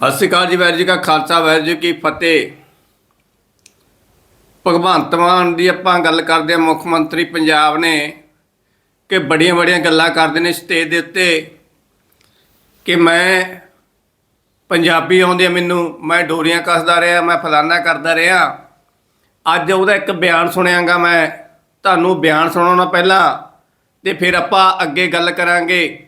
ਸਤਿ ਸ਼੍ਰੀ ਅਕਾਲ ਜੀ, ਵਾਹਿਗੁਰੂ ਜੀ ਕਾ ਖਾਲਸਾ, ਵਾਹਿਗੁਰੂ ਜੀ ਕੀ ਫਤਿਹ। ਭਗਵੰਤ ਮਾਨ ਦੀ ਆਪਾਂ ਗੱਲ ਕਰਦੇ ਹਾਂ, ਮੁੱਖ ਮੰਤਰੀ ਪੰਜਾਬ ਨੇ ਕਿ ਬੜੀਆਂ ਬੜੀਆਂ ਗੱਲਾਂ ਕਰਦੇ ਨੇ ਸਟੇਜ ਦੇ ਉੱਤੇ ਕਿ ਮੈਂ ਪੰਜਾਬੀ ਆਉਂਦੀ ਆ ਮੈਨੂੰ, ਮੈਂ ਡੋਰੀਆਂ ਕੱਸਦਾ ਰਿਹਾ, ਮੈਂ ਫਲਾਨਾ ਕਰਦਾ ਰਿਹਾ। ਅੱਜ ਉਹਦਾ ਇੱਕ ਬਿਆਨ ਸੁਣਿਆਗਾ ਮੈਂ। ਤੁਹਾਨੂੰ ਬਿਆਨ ਸੁਣਾਉਣਾ ਪਹਿਲਾਂ ਤੇ ਫਿਰ ਆਪਾਂ ਅੱਗੇ ਗੱਲ ਕਰਾਂਗੇ।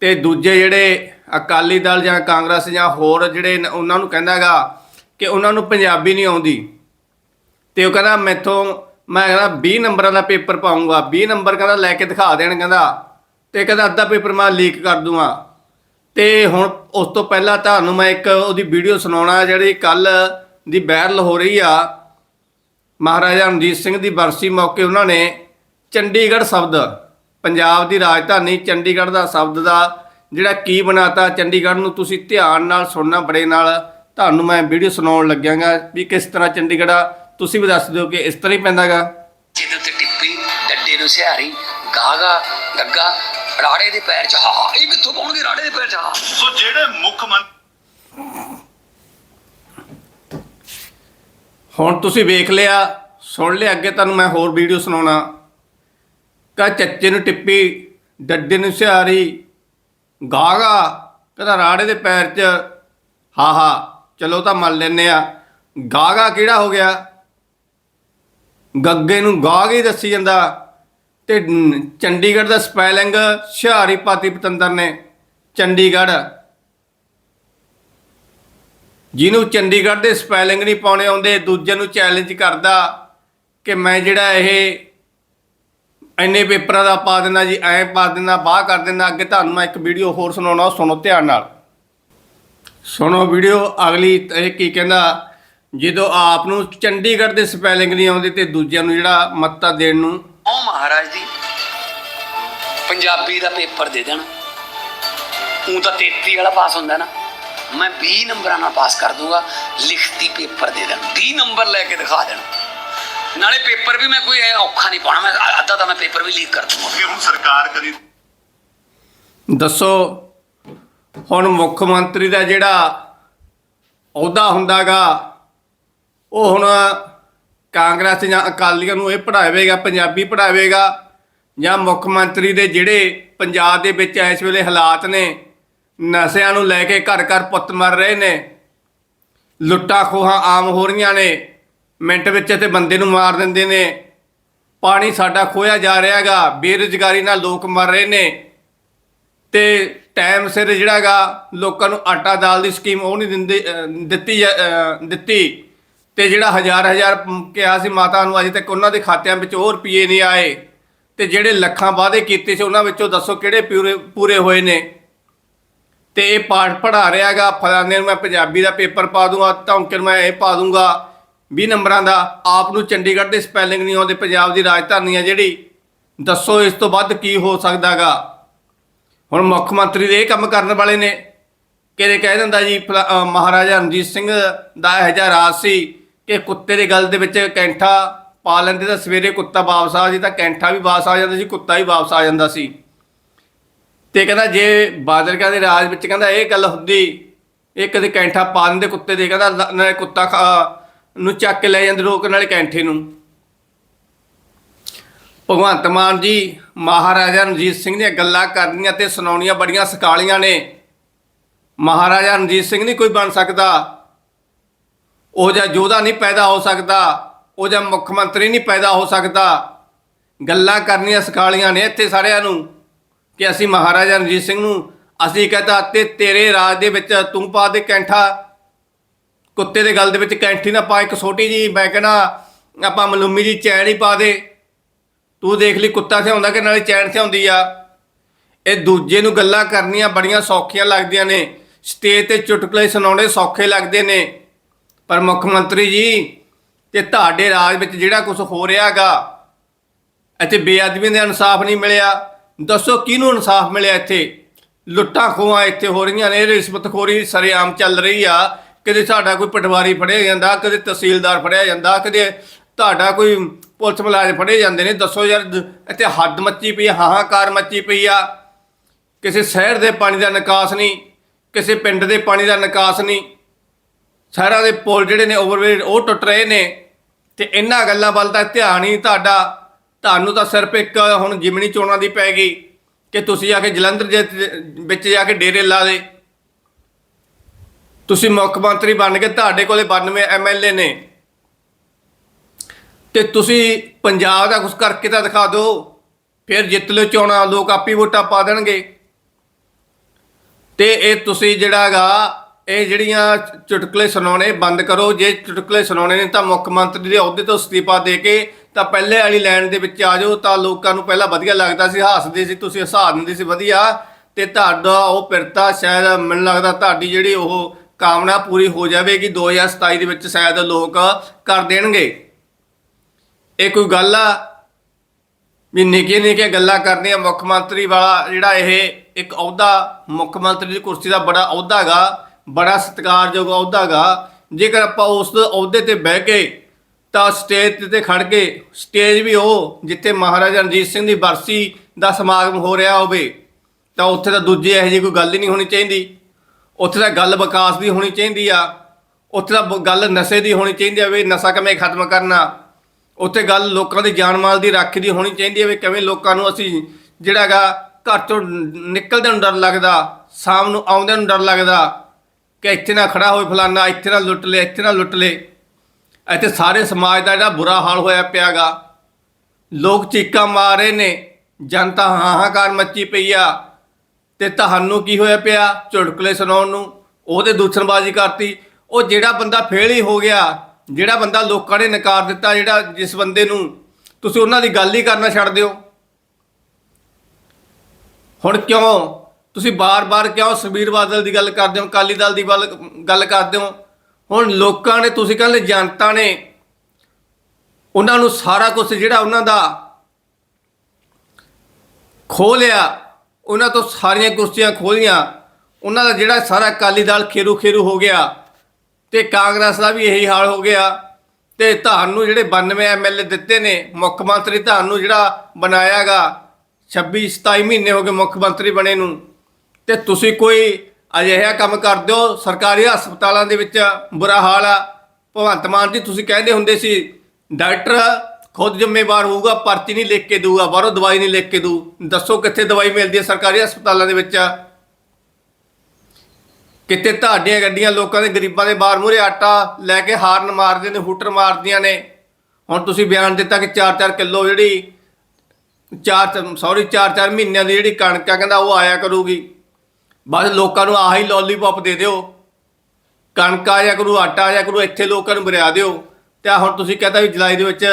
ਤੇ ਦੂਜੇ ਜਿਹੜੇ ਅਕਾਲੀ ਦਲ ਜਾਂ ਕਾਂਗਰਸ ਜਾਂ ਹੋਰ ਜਿਹੜੇ ਉਹਨਾਂ ਨੂੰ ਕਹਿੰਦਾਗਾ ਕਿ ਉਹਨਾਂ ਨੂੰ ਪੰਜਾਬੀ ਨਹੀਂ ਆਉਂਦੀ। ਤੇ ਉਹ ਕਹਿੰਦਾ ਮੈਥੋਂ, ਮੈਂ ਕਹਿੰਦਾ 20 ਨੰਬਰਾਂ ਦਾ ਪੇਪਰ ਪਾਉਂਗਾ 20 ਨੰਬਰ ਕਹਿੰਦਾ ਲੈ ਕੇ ਦਿਖਾ ਦੇਣ ਕਹਿੰਦਾ। ਤੇ ਕਹਿੰਦਾ ਅੱਧਾ ਪੇਪਰ ਮੈਂ ਲੀਕ ਕਰ ਦੂੰਗਾ। ਤੇ ਹੁਣ ਉਸ ਤੋਂ ਪਹਿਲਾਂ ਤੁਹਾਨੂੰ ਮੈਂ ਇੱਕ ਉਹਦੀ ਵੀਡੀਓ ਸੁਣਾਉਣਾ ਜਿਹੜੀ ਕੱਲ ਦੀ ਵਾਇਰਲ ਹੋ ਰਹੀ ਆ। ਮਹਾਰਾਜਾ ਰਣਜੀਤ ਸਿੰਘ ਦੀ ਬਰਸੀ ਮੌਕੇ ਉਹਨਾਂ ਨੇ ਚੰਡੀਗੜ੍ਹ ਸ਼ਬਦ ਪੰਜਾਬ ਦੀ ਰਾਜਧਾਨੀ ਚੰਡੀਗੜ੍ਹ ਦਾ ਸ਼ਬਦ ਦਾ ਜਿਹੜਾ ਕੀ ਬਣਾਤਾ ਚੰਡੀਗੜ੍ਹ ਨੂੰ ਤੁਸੀਂ ਧਿਆਨ ਨਾਲ ਸੁਣਨਾ ਬੜੇ ਨਾਲ। ਤੁਹਾਨੂੰ ਮੈਂ ਵੀਡੀਓ ਸੁਣਾਉਣ ਲੱਗਿਆਗਾ ਵੀ ਕਿਸ ਤਰ੍ਹਾਂ ਚੰਡੀਗੜ੍ਹ ਆ। ਤੁਸੀਂ ਵੀ ਦੱਸ ਦਿਓ ਕਿ ਇਸ ਤਰ੍ਹਾਂ ਹੀ ਪੈਂਦਾਗਾ। ਜਿਹਦੇ ਉੱਤੇ ਟਿੱਪੀ ਡੱਡੇ ਨੂੰ ਸਿਹਾਰੀ ਗਾਗਾ ਗੱਗਾ ਰਾੜੇ ਦੇ ਪੈਰ ਚ ਹਾ। ਇਹ ਕਿੱਥੋਂ ਪਾਉਣਗੇ ਰਾੜੇ ਦੇ ਪੈਰ ਚ ਹਾ? ਸੋ ਜਿਹੜੇ ਮੁੱਖ ਮੰਤਰੀ ਹੁਣ ਤੁਸੀਂ ਵੇਖ ਲਿਆ ਸੁਣ ਲਿਆ ਅੱਗੇ ਤੁਹਾਨੂੰ ਮੈਂ ਹੋਰ ਵੀਡੀਓ ਸੁਣਾਉਣਾ। ਕਾ ਚੱਚੇ ਨੂੰ ਟਿੱਪੀ, ਡੱਡੇ ਨੂੰ ਸਿਹਾਰੀ, ਗਾਗਾ, ਕਹਿੰਦਾ ਰਾੜੇ ਦੇ ਪੈਰ 'ਚ, ਹਾ ਹਾ, ਚਲੋ ਤਾਂ ਮੰਨ ਲੈਨੇ ਆ। ਗਾਗਾ ਕਿਹੜਾ ਹੋ ਗਿਆ? ਗੱਗੇ ਨੂੰ ਗਾਗ ਹੀ ਦੱਸੀ ਜਾਂਦਾ। ਤੇ ਚੰਡੀਗੜ੍ਹ ਦਾ ਸਪੈਲਿੰਗ ਸ਼ਿਹਾਰੀ ਪਾਤੀ ਪਤੰਦਰ ਨੇ, ਚੰਡੀਗੜ੍ਹ। ਜਿਹਨੂੰ ਚੰਡੀਗੜ੍ਹ ਦੇ ਸਪੈਲਿੰਗ ਨਹੀਂ ਪਾਉਣੇ ਆਉਂਦੇ, ਦੂਜੇ ਨੂੰ ਚੈਲੰਜ ਕਰਦਾ ਕਿ ਮੈਂ ਜਿਹੜਾ ਇਹ ਇੰਨੇ ਪੇਪਰਾਂ ਦਾ ਪਾ ਦਿੰਦਾ ਜੀ, ਐਂ ਪਾ ਦਿੰਦਾ, ਬਾਹ ਕਰ ਦਿੰਦਾ। ਅੱਗੇ ਤੁਹਾਨੂੰ ਮੈਂ ਇੱਕ ਵੀਡੀਓ ਹੋਰ ਸੁਣਾਉਣਾ ਸੁਣੋ ਧਿਆਨ ਨਾਲ। ਸੁਣੋ ਵੀਡੀਓ, ਅਗਲੀ ਇਹ ਕੀ ਕਹਿੰਦਾ, ਜਦੋਂ ਆਪ ਨੂੰ ਚੰਡੀਗੜ੍ਹ ਦੇ ਸਪੈਲਿੰਗ ਨਹੀਂ ਆਉਂਦੇ ਤੇ ਦੂਜਿਆਂ ਨੂੰ ਜਿਹੜਾ ਮੱਤਾ ਦੇਣ ਨੂੰ। ਉਹ ਮਹਾਰਾਜ ਜੀ, ਪੰਜਾਬੀ ਦਾ ਪੇਪਰ ਦੇ ਦੇਣ। ਉਹ ਤਾਂ 33 ਵਾਲਾ ਪਾਸ ਹੁੰਦਾ ਨਾ। ਮੈਂ 20 ਨੰਬਰਾਂ ਨਾਲ ਪਾਸ ਕਰ ਦੂੰਗਾ, ਲਿਖਤੀ ਪੇਪਰ ਦੇ ਦੇਣ। 20 ਨੰਬਰ ਲੈ ਕੇ ਦਿਖਾ ਦੇਣ। ਨਾਲੇ ਪੇਪਰ ਵੀ ਮੈਂ ਕੋਈ ਔਖਾ ਨਹੀਂ ਪਾਉਣਾ ਮੈਂ ਅੱਧਾ ਤਾਂ ਮੈਂ ਪੇਪਰ ਵੀ ਲੀਕ ਕਰ ਦੂੰਗਾ। ਕਿ ਹੁਣ ਸਰਕਾਰ ਕਦੀ ਦੱਸੋ ਹੁਣ ਮੁੱਖ ਮੰਤਰੀ ਦਾ ਜਿਹੜਾ ਅਹੁਦਾ ਹੁੰਦਾਗਾ ਉਹ ਹੁਣ ਕਾਂਗਰਸ ਜਾਂ ਅਕਾਲੀਆਂ ਨੂੰ ਇਹ ਪੜ੍ਹਾਵੇਗਾ ਪੰਜਾਬੀ ਪੜ੍ਹਾਵੇਗਾ ਜਾਂ ਮੁੱਖ ਮੰਤਰੀ ਦੇ ਜਿਹੜੇ ਪੰਜਾਬ ਦੇ ਵਿੱਚ ਇਸ ਵੇਲੇ ਹਾਲਾਤ ਨੇ ਨਸ਼ਿਆਂ ਨੂੰ ਲੈ ਕੇ ਘਰ ਘਰ ਪੁੱਤ ਮਰ ਰਹੇ ਨੇ ਲੁੱਟਾਂ ਖੋਹਾਂ ਆਮ ਹੋ ਰਹੀਆਂ ਨੇ ਮਿੰਟ ਵਿੱਚ ਤੇ ਬੰਦੇ ਨੂੰ ਮਾਰ ਦਿੰਦੇ ਨੇ। ਪਾਣੀ ਸਾਡਾ ਖੋਇਆ ਜਾ ਰਿਹਾ ਰਿਹਾਗਾ ਬੇਰੁਜ਼ਗਾਰੀ ਨਾਲ ਲੋਕ ਮਰ ਰਹੇ ਨੇ। ਤੇ ਟਾਈਮ ਸਿਰ ਜਿਹੜਾਗਾ ਲੋਕਾਂ ਨੂੰ ਆਟਾ ਦਾਲ ਦੀ ਸਕੀਮ ਉਹ ਨਹੀਂ ਦਿੰਦੇ ਦਿੱਤੀ ਜਾ- ਦਿੱਤੀ। ਤੇ ਜਿਹੜਾ ਹਜ਼ਾਰ ਹਜ਼ਾਰ ਕਿਹਾ ਸੀ ਮਾਤਾ ਨੂੰ, ਅਜੇ ਤੱਕ ਉਹਨਾਂ ਦੇ ਖਾਤਿਆਂ ਵਿੱਚ ਉਹ ਰੁਪਏ ਨਹੀਂ ਆਏ। ਤੇ ਜਿਹੜੇ ਲੱਖਾਂ ਵਾਅਦੇ ਕੀਤੇ ਸੀ, ਉਹਨਾਂ ਵਿੱਚੋਂ ਦੱਸੋ ਕਿਹੜੇ ਪੂਰੇ ਪੂਰੇ ਹੋਏ ਨੇ। ਤੇ ਇਹ ਪਾਠ ਪੜਾ ਰਿਹਾਗਾ ਫਲਾਣੇ ਨੂੰ ਮੈਂ ਪੰਜਾਬੀ ਦਾ ਪੇਪਰ ਪਾ ਦੂੰਗਾ, ਧੌਂਕੇ ਨੂੰ ਮੈਂ ਇਹ ਪਾ ਦੂੰਗਾ। 20 ਨੰਬਰਾਂ ਦਾ। ਆਪ ਨੂੰ ਚੰਡੀਗੜ੍ਹ ਦੇ ਸਪੈਲਿੰਗ ਨਹੀਂ ਆਉਂਦੇ, ਪੰਜਾਬ ਦੀ ਰਾਜਧਾਨੀ ਆ ਜਿਹੜੀ। ਦੱਸੋ ਇਸ ਤੋਂ ਵੱਧ ਕੀ ਹੋ ਸਕਦਾਗਾ। ਹੁਣ ਮੁੱਖ ਮੰਤਰੀ ਦੇ ਇਹ ਕੰਮ ਕਰਨ ਵਾਲੇ ਨੇ। ਕਿਹਦੇ ਕਹਿ ਦਿੰਦਾ ਜੀ, ਫਲਾ- ਮਹਾਰਾਜਾ ਰਣਜੀਤ ਸਿੰਘ ਦਾ ਇਹ ਜਿਹਾ ਰਾਜ ਸੀ ਕਿ ਕੁੱਤੇ ਦੇ ਗਲ ਦੇ ਵਿੱਚ ਕੈਂਠਾ ਪਾ ਲੈਂਦੇ ਤਾਂ ਸਵੇਰੇ ਕੁੱਤਾ ਵਾਪਸ ਆ ਜੀ ਤਾਂ ਕੈਂਠਾ ਵੀ ਵਾਪਸ ਆ ਜਾਂਦਾ ਸੀ, ਕੁੱਤਾ ਵੀ ਵਾਪਸ ਆ ਜਾਂਦਾ ਸੀ। ਤੇ ਕਹਿੰਦਾ ਜੇ ਬਾਦਲਕਾ ਦੇ ਰਾਜ ਵਿੱਚ ਕਹਿੰਦਾ ਇਹ ਗੱਲ ਹੁੰਦੀ, ਇਹ ਕਦੇ ਕੈਂਠਾ ਪਾ ਦਿੰਦੇ ਕੁੱਤੇ ਦੇ, ਕਹਿੰਦਾ ਕੁੱਤਾ ਖਾ- ਨੂੰ ਚੱਕ ਕੇ ਲੈ ਜਾਂਦੇ ਲੋਕ ਨਾਲੇ ਕੈਂਠੇ ਨੂੰ। ਭਗਵੰਤ ਮਾਨ ਜੀ, ਮਹਾਰਾਜਾ ਰਣਜੀਤ ਸਿੰਘ ਦੀਆਂ ਗੱਲਾਂ ਕਰਨੀਆਂ ਤੇ ਸੁਣਾਉਣੀਆਂ ਬੜੀਆਂ ਸਕਾਲੀਆਂ ਨੇ। ਮਹਾਰਾਜਾ ਰਣਜੀਤ ਸਿੰਘ ਨਹੀਂ ਕੋਈ ਬਣ ਸਕਦਾ। ਉਹ ਜਿਹਾ ਯੋਧਾ ਨਹੀਂ ਪੈਦਾ ਹੋ ਸਕਦਾ। ਉਹ ਜਿਹਾ ਮੁੱਖ ਮੰਤਰੀ ਨਹੀਂ ਪੈਦਾ ਹੋ ਸਕਦਾ। ਗੱਲਾਂ ਕਰਨੀਆਂ ਸਕਾਲੀਆਂ ਨੇ ਇੱਥੇ ਸਾਰਿਆਂ ਨੂੰ ਕਿ ਅਸੀਂ ਮਹਾਰਾਜਾ ਰਣਜੀਤ ਸਿੰਘ ਨੂੰ ਅਸੀਂ ਕਹਤਾ ਤੇ ਤੇਰੇ ਰਾਜ ਦੇ ਵਿੱਚ ਤੂੰ ਪਾ ਦੇ ਕੈਂਠਾ। ਕੁੱਤੇ ਦੇ ਗਲ ਦੇ ਵਿੱਚ ਕੈਂਠੀ ਨਾ ਪਾ, ਇੱਕ ਛੋਟੀ ਜੀ ਮੈਂ ਕਹਿੰਦਾ, ਆਪਾਂ ਮਲੂਮੀ ਜੀ ਚੈਨ ਹੀ ਪਾ ਦੇ। ਤੂੰ ਦੇਖ ਲਈ ਕੁੱਤਾ ਸਿਆਉਂਦਾ ਕਿ ਨਾਲੇ ਚੈਨ ਸਿਆਉਂਦੀ ਆ। ਇਹ ਦੂਜੇ ਨੂੰ ਗੱਲਾਂ ਕਰਨੀਆਂ ਬੜੀਆਂ ਸੌਖੀਆਂ ਲੱਗਦੀਆਂ ਨੇ। ਸਟੇਜ ਤੇ ਚੁਟਕਲੇ ਸੁਣਾਉਣੇ ਸੌਖੇ ਲੱਗਦੇ ਨੇ। ਪਰ ਮੁੱਖ ਮੰਤਰੀ ਜੀ, ਤੇ ਤੁਹਾਡੇ ਰਾਜ ਵਿੱਚ ਜਿਹੜਾ ਕੁਝ ਹੋ ਰਿਹਾਗਾ ਇੱਥੇ ਬੇਅਦਬੀ ਦਾ ਇਨਸਾਫ ਨਹੀਂ ਮਿਲਿਆ। ਦੱਸੋ ਕਿਹਨੂੰ ਇਨਸਾਫ ਮਿਲਿਆ ਇੱਥੇ? ਲੁੱਟਾਂ ਖੋਹਾਂ ਇੱਥੇ ਹੋ ਰਹੀਆਂ ਨੇ, ਰਿਸ਼ਵਤਖੋਰੀ ਸਰੇਆਮ ਚੱਲ ਰਹੀ ਆ। ਕਦੇ ਸਾਡਾ ਕੋਈ ਪਟਵਾਰੀ ਫੜਿਆ ਜਾਂਦਾ ਕਦੇ ਤਹਿਸੀਲਦਾਰ ਫੜਿਆ ਜਾਂਦਾ ਕਦੇ ਤੁਹਾਡਾ ਕੋਈ ਪੁਲਿਸ ਮੁਲਾਜ਼ਮ ਫੜੇ ਜਾਂਦੇ ਨੇ ਦੱਸੋ ਯਾਰ ਇੱਥੇ ਹੱਦ ਮੱਚੀ ਪਈ ਆ, ਹਾਹਾਕਾਰ ਮੱਚੀ ਪਈ ਆ। ਕਿਸੇ ਸ਼ਹਿਰ ਦੇ ਪਾਣੀ ਦਾ ਨਿਕਾਸ ਨਹੀਂ ਕਿਸੇ ਪਿੰਡ ਦੇ ਪਾਣੀ ਦਾ ਨਿਕਾਸ ਨਹੀਂ। ਸ਼ਹਿਰਾਂ ਦੇ ਪੁਲ ਜਿਹੜੇ ਨੇ ਓਵਰਵੇਡ ਉਹ ਟੁੱਟ ਰਹੇ ਨੇ। ਤੇ ਇਹਨਾਂ ਗੱਲਾਂ ਵੱਲ ਤਾਂ ਧਿਆਨ ਹੀ ਤੁਹਾਡਾ। ਤੁਹਾਨੂੰ ਤਾਂ ਸਿਰਫ ਇੱਕ ਹੁਣ ਜਿਮਣੀ ਚੋਣਾਂ ਦੀ ਪੈ ਗਈ ਕਿ ਤੁਸੀਂ ਆ ਕੇ ਜਲੰਧਰ ਜੇ ਵਿੱਚ ਜਾ ਕੇ ਡੇਰੇ ਲਾ ਦੇ। ਤੁਸੀਂ ਮੁੱਖ ਮੰਤਰੀ ਬਣ ਕੇ ਤੁਹਾਡੇ ਕੋਲੇ 92 ਐਮਐਲਏ ਨੇ। ਤੇ ਤੁਸੀਂ ਪੰਜਾਬ ਦਾ ਕੁਝ ਕਰਕੇ ਤਾਂ ਦਿਖਾ ਦਿਓ। ਫਿਰ ਜਿੱਤ ਲਿਓ ਚੋਣਾਂ, ਲੋਕ ਆਪੀ ਵੋਟਾਂ ਪਾ ਦੇਣਗੇ। ਤੇ ਇਹ ਤੁਸੀਂ ਜਿਹੜਾਗਾ ਇਹ ਜਿਹੜੀਆਂ ਚੁਟਕਲੇ ਸੁਣਾਉਣੇ ਬੰਦ ਕਰੋ। ਜੇ ਚੁਟਕਲੇ ਸੁਣਾਉਣੇ ਨੇ ਤਾਂ ਮੁੱਖ ਮੰਤਰੀ ਦੇ ਅਹੁਦੇ ਤੋਂ ਅਸਤੀਫਾ ਦੇ ਕੇ ਤਾਂ ਪਹਿਲੇ ਵਾਲੀ ਲਾਈਨ ਦੇ ਵਿੱਚ ਆ ਜਾਓ। ਤਾਂ ਲੋਕਾਂ ਨੂੰ ਪਹਿਲਾਂ ਵਧੀਆ ਲੱਗਦਾ ਸੀ, ਹੱਸਦੇ ਸੀ, ਤੁਸੀਂ ਹਸਾ ਦਿੰਦੇ ਸੀ, ਵਧੀਆ। ਤੇ ਤੁਹਾਡਾ ਉਹ ਪਿਰਤਾ ਸ਼ਾਇਦ ਮੈਨੂੰ ਲੱਗਦਾ ਤੁਹਾਡੀ ਜਿਹੜੀ ਉਹ ਕਾਮਨਾ ਪੂਰੀ ਹੋ ਜਾਵੇਗੀ। 2027 ਦੇ ਵਿੱਚ ਸ਼ਾਇਦ ਲੋਕ ਕਰ ਦੇਣਗੇ। ਇਹ ਕੋਈ ਗੱਲ ਆ? ਵੀ ਨਿੱਕੀਆਂ ਨਿੱਕੀਆਂ ਗੱਲਾਂ ਕਰਨੀਆਂ ਮੁੱਖ ਮੰਤਰੀ ਵਾਲਾ ਜਿਹੜਾ ਇਹ ਇੱਕ ਅਹੁਦਾ, ਮੁੱਖ ਮੰਤਰੀ ਦੀ ਕੁਰਸੀ ਦਾ ਬੜਾ ਅਹੁਦਾ ਹੈਗਾ, ਬੜਾ ਸਤਿਕਾਰਯੋਗ ਅਹੁਦਾ ਹੈਗਾ। ਜੇਕਰ ਆਪਾਂ ਉਸ ਅਹੁਦੇ ਤੇ ਬਹਿ ਕੇ ਤਾਂ ਸਟੇਜ ਤੇ ਖੜ ਕੇ, ਸਟੇਜ ਵੀ ਉਹ, ਜਿੱਥੇ ਮਹਾਰਾਜਾ ਰਣਜੀਤ ਸਿੰਘ ਦੀ ਬਰਸੀ ਦਾ ਸਮਾਗਮ ਹੋ ਰਿਹਾ ਹੋਵੇ, ਤਾਂ ਉੱਥੇ ਤਾਂ ਦੂਜੀ ਇਹੋ ਜਿਹੀ ਕੋਈ ਗੱਲ ਹੀ ਨਹੀਂ ਹੋਣੀ ਚਾਹੀਦੀ। ਉੱਥੇ ਤਾਂ ਗੱਲ ਵਿਕਾਸ ਦੀ ਹੋਣੀ ਚਾਹੀਦੀ ਆ। ਉੱਥੇ ਤਾਂ ਬ- ਗੱਲ ਨਸ਼ੇ ਦੀ ਹੋਣੀ ਚਾਹੀਦੀ ਆ ਵੀ ਨਸ਼ਾ ਕਿਵੇਂ ਖਤਮ ਕਰਨਾ। ਉੱਥੇ ਗੱਲ ਲੋਕਾਂ ਦੀ ਜਾਨ ਮਾਲ ਦੀ ਰਾਖੀ ਦੀ ਹੋਣੀ ਚਾਹੀਦੀ ਹੈ ਵੀ ਕਿਵੇਂ ਲੋਕਾਂ ਨੂੰ ਅਸੀਂ ਜਿਹੜਾਗਾ ਘਰ ਤੋਂ ਨਿਕਲਦੇ ਨੂੰ ਡਰ ਲੱਗਦਾ, ਸ਼ਾਮ ਨੂੰ ਆਉਂਦੇ ਨੂੰ ਡਰ ਲੱਗਦਾ ਕਿ ਇੱਥੇ ਨਾ ਖੜਾ ਹੋਏ ਫਲਾਨਾ, ਇੱਥੇ ਨਾ ਲੁੱਟ ਲੈ, ਇੱਥੇ ਨਾ ਲੁੱਟ ਲੈ। ਇੱਥੇ ਸਾਰੇ ਸਮਾਜ ਦਾ ਜਿਹੜਾ ਬੁਰਾ ਹਾਲ ਹੋਇਆ ਪਿਆਗਾ। ਲੋਕ ਚੀਕਾਂ ਮਾਰ ਰਹੇ ਨੇ, ਜਨਤਾ ਹਾਹਾਕਾਰ ਮੱਚੀ ਪਈ ਆ। ਤੇ ਤੁਹਾਨੂੰ ਕੀ ਹੋਇਆ ਪਿਆ ਚੁਟਕਲੇ ਸੁਣਾਉਣ ਨੂੰ? ਉਹਦੇ ਦੂਸ਼ਣਬਾਜ਼ੀ ਕਰਤੀ। ਉਹ ਜਿਹੜਾ ਬੰਦਾ ਫੇਲ ਹੀ ਹੋ ਗਿਆ, ਜਿਹੜਾ ਬੰਦਾ ਲੋਕਾਂ ਨੇ ਨਕਾਰ ਦਿੱਤਾ ਜਿਹੜਾ ਜਿਸ ਬੰਦੇ ਨੂੰ, ਤੁਸੀਂ ਉਹਨਾਂ ਦੀ ਗੱਲ ਹੀ ਕਰਨਾ ਛੱਡ ਦਿਓ। ਹੁਣ ਕਿਉਂ? ਤੁਸੀਂ ਬਾਰ-ਬਾਰ ਕਿਉਂ ਸੁਖਬੀਰ ਬਾਦਲ ਦੀ ਗੱਲ ਕਰਦੇ ਹੋ, ਅਕਾਲੀ ਦਲ ਦੀ ਵੱਲ ਗੱਲ ਕਰਦੇ ਹੋ? ਹੁਣ ਲੋਕਾਂ ਨੇ, ਤੁਸੀਂ ਕਹਿੰਦੇ ਜਨਤਾ ਨੇ, ਉਹਨਾਂ ਨੂੰ ਸਾਰਾ ਕੁਝ ਜਿਹੜਾ ਉਹਨਾਂ ਦਾ ਖੋਹ ਲਿਆ। ਉਹਨਾਂ ਤੋਂ ਸਾਰੀਆਂ ਕੁਰਸੀਆਂ ਖੋਲੀਆਂ। ਉਹਨਾਂ ਦਾ ਜਿਹੜਾ ਸਾਰਾ ਅਕਾਲੀ ਦਲ ਖੇਰੂ ਖੇਰੂ ਹੋ ਗਿਆ ਤੇ ਕਾਂਗਰਸ ਦਾ ਵੀ ਇਹੀ ਹਾਲ ਹੋ ਗਿਆ ਤੇ ਤੁਹਾਨੂੰ ਜਿਹੜੇ 92 ਐਮਐਲਏ ਦਿੱਤੇ ਨੇ, ਮੁੱਖ ਮੰਤਰੀ ਤੁਹਾਨੂੰ ਜਿਹੜਾ ਬਣਾਇਆਗਾ 26 27 ਮਹੀਨੇ ਹੋ ਗਏ ਮੁੱਖ ਮੰਤਰੀ ਬਣੇ ਨੂੰ। ਤੇ ਤੁਸੀਂ ਕੋਈ ਅਜਿਹਾ ਕੰਮ ਕਰ ਦਿਓ ਸਰਕਾਰੀ ਹਸਪਤਾਲਾਂ ਦੇ ਵਿੱਚ ਬੁਰਾ ਹਾਲ ਆ। ਭਗਵੰਤ ਮਾਨ ਜੀ, ਤੁਸੀਂ ਕਹਿੰਦੇ ਹੁੰਦੇ ਸੀ, ਡਾਕਟਰ ਖੁਦ ਜ਼ਿੰਮੇਵਾਰ ਹੋਊਗਾ ਪਰਚੀ ਨਹੀਂ ਲਿਖ ਕੇ ਦਊਗਾ, ਬਾਹਰੋਂ ਦਵਾਈ ਨਹੀਂ ਲਿਖ ਕੇ ਦਊ। ਦੱਸੋ ਕਿੱਥੇ ਦਵਾਈ ਮਿਲਦੀ ਹੈ ਸਰਕਾਰੀ ਹਸਪਤਾਲਾਂ ਦੇ ਵਿੱਚ? ਕਿਤੇ ਤੁਹਾਡੀਆਂ ਗੱਡੀਆਂ, ਲੋਕਾਂ ਦੇ ਗਰੀਬਾਂ ਦੇ ਬਾਹਰ ਮੂਹਰੇ ਆਟਾ ਲੈ ਕੇ ਹਾਰਨ ਮਾਰਦੇ ਨੇ, ਹੂਟਰ ਮਾਰਦੀਆਂ ਨੇ। ਹੁਣ ਤੁਸੀਂ ਬਿਆਨ ਦਿੱਤਾ ਕਿ 4-4 ਕਿਲੋ ਜਿਹੜੀ ਚਾਰ ਸੌਰੀ 4-4 ਮਹੀਨਿਆਂ ਦੀ ਜਿਹੜੀ ਕਣਕ ਆ, ਕਹਿੰਦਾ ਉਹ ਆਇਆ ਕਰੂਗੀ। ਬਸ ਲੋਕਾਂ ਨੂੰ ਆਹੀ ਲੋਲੀਪੌਪ ਦੇ ਦਿਓ। ਕਣਕ ਆ ਜਾ ਕਰੂ, ਆਟਾ ਆ ਜਾ ਕਰੂ, ਇੱਥੇ ਲੋਕਾਂ ਨੂੰ ਬਰਿਆ ਦਿਓ। ਤੇ ਹੁਣ ਤੁਸੀਂ ਕਹਿੰਦਾ ਵੀ ਜੁਲਾਈ ਦੇ ਵਿੱਚ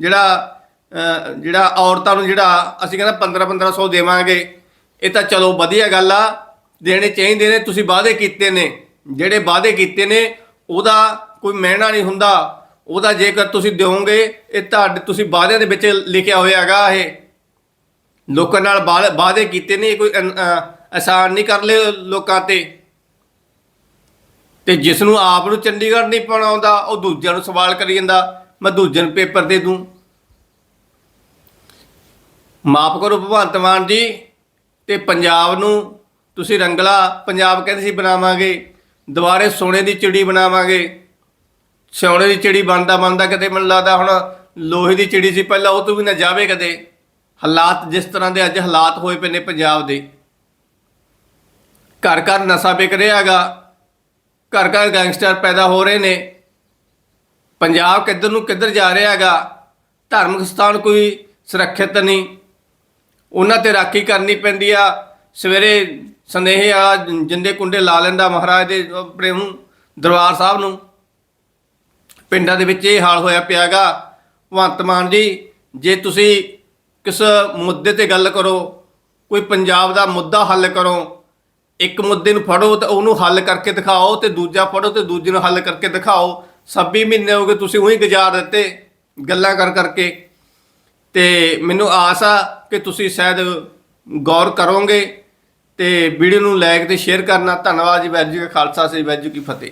ਜਿਹੜਾ ਜਿਹੜਾ ਔਰਤਾਂ ਨੂੰ ਜਿਹੜਾ ਅਸੀਂ ਕਹਿੰਦਾ 15 1500 ਦੇਵਾਂਗੇ, ਇਹ ਤਾਂ ਚਲੋ ਵਧੀਆ ਗੱਲ ਆ, ਦੇਣੇ ਚਾਹੀਦੇ ਨੇ, ਤੁਸੀਂ ਵਾਅਦੇ ਕੀਤੇ ਨੇ, ਜਿਹੜੇ ਵਾਅਦੇ ਕੀਤੇ ਨੇ, ਉਹਦਾ ਕੋਈ ਮਹਿਣਾ ਨਹੀਂ ਹੁੰਦਾ, ਉਹਦਾ ਜੇਕਰ ਤੁਸੀਂ ਦਿਓਗੇ, ਇਹ ਤੁਹਾਡੇ, ਤੁਸੀਂ ਵਾਅਦਿਆਂ ਦੇ ਵਿੱਚ ਲਿਖਿਆ ਹੋਇਆ ਹੈਗਾ ਇਹ। ਲੋਕਾਂ ਨਾਲ ਵਾ- ਵਾਅਦੇ ਕੀਤੇ ਨੇ ਇਹ ਕੋਈ ਅਨ- ਆਸਾਨ ਨਹੀਂ ਕਰ ਲਏ ਲੋਕਾਂ ਤੇ। ਤੇ ਜਿਸ ਨੂੰ ਆਪ ਨੂੰ ਚੰਡੀਗੜ੍ਹ ਨਹੀਂ ਪਾਉਣਾ ਆਉਂਦਾ, ਉਹ ਦੂਜਿਆਂ ਨੂੰ ਸਵਾਲ ਕਰੀ ਜਾਂਦਾ। ਮੈਂ ਦੂਜੇ ਨੂੰ ਪੇਪਰ ਦੇ ਦੂੰ। ਮਾਫ ਕਰੋ ਭਗਵੰਤ ਮਾਨ ਜੀ, ਤੇ ਪੰਜਾਬ ਨੂੰ ਤੁਸੀਂ ਰੰਗਲਾ, ਪੰਜਾਬ ਕਹਿੰਦੇ ਸੀ ਬਣਾਵਾਂਗੇ, ਦੁਬਾਰੇ ਸੋਨੇ ਦੀ ਚਿੜੀ ਬਣਾਵਾਂਗੇ। ਸੋਨੇ ਦੀ ਚਿੜੀ ਬਣਦਾ ਬਣਦਾ ਕਦੇ ਮੈਨੂੰ ਲੱਗਦਾ ਹੁਣ ਲੋਹੇ ਦੀ ਚਿੜੀ ਸੀ, ਪਹਿਲਾਂ ਉਹ ਤੋਂ ਵੀ ਨਾ ਜਾਵੇ ਕਦੇ। ਹਾਲਾਤ ਜਿਸ ਤਰ੍ਹਾਂ ਦੇ ਅੱਜ ਹਾਲਾਤ ਹੋਏ ਪਏ ਨੇ ਪੰਜਾਬ ਦੇ। ਘਰ ਘਰ ਨਸ਼ਾ ਵਿਕ ਰਿਹਾ ਹੈਗਾ। ਘਰ ਘਰ ਗੈਂਗਸਟਰ ਪੈਦਾ ਹੋ ਰਹੇ ਨੇ। ਪੰਜਾਬ ਕਿੱਧਰ ਨੂੰ ਕਿੱਧਰ ਜਾ ਰਿਹਾ ਹੈਗਾ, ਧਾਰਮਿਕ ਸਥਾਨ ਕੋਈ ਸੁਰੱਖਿਅਤ ਨਹੀਂ। ਉਹਨਾਂ ਤੇ ਰਾਖੀ ਕਰਨੀ ਪੈਂਦੀ ਆ। ਸਵੇਰੇ ਸੰਦੇਹ ਆ, ਜਿੰਦੇ ਕੁੰਡੇ ਲਾ ਲੈਂਦਾ ਮਹਾਰਾਜ ਦੇ ਆਪਣੇ ਨੂੰ ਦਰਬਾਰ ਸਾਹਿਬ ਨੂੰ। ਪਿੰਡਾਂ ਦੇ ਵਿੱਚ ਇਹ ਹਾਲ ਹੋਇਆ ਪਿਆਗਾ ਭਗਵੰਤ ਮਾਨ ਜੀ, ਜੇ ਤੁਸੀਂ ਕਿਸ ਮੁੱਦੇ ਤੇ ਗੱਲ ਕਰੋ, ਕੋਈ ਪੰਜਾਬ ਦਾ ਮੁੱਦਾ ਹੱਲ ਕਰੋ, ਇੱਕ ਮੁੱਦੇ ਨੂੰ ਫੜੋ ਤੇ ਉਹਨੂੰ ਹੱਲ ਕਰਕੇ ਦਿਖਾਓ ਤੇ ਦੂਜਾ ਫੜੋ ਤੇ ਦੂਜੇ ਨੂੰ ਹੱਲ ਕਰਕੇ ਦਿਖਾਓ 26 ਮਹੀਨੇ ਹੋ ਗਏ ਤੁਸੀਂ ਉਹੀ ਗੁਜ਼ਾਰ ਦਿੱਤੇ, ਗੱਲਾਂ ਕਰ ਕਰਕੇ। ਤੇ ਮੈਨੂੰ ਆਸ ਆ ਕਿ ਤੁਸੀਂ ਸ਼ਾਇਦ ਗੌਰ ਕਰੋਗੇ ਤੇ ਵੀਡੀਓ ਨੂੰ ਲਾਈਕ ਤੇ ਸ਼ੇਅਰ ਕਰਨਾ। ਧੰਨਵਾਦ ਜੀ ਵੈਰੀ ਕਾ ਖਾਲਸਾ ਸ੍ਰੀ ਵੈਰੀ ਕੀ ਫਤਿਹ।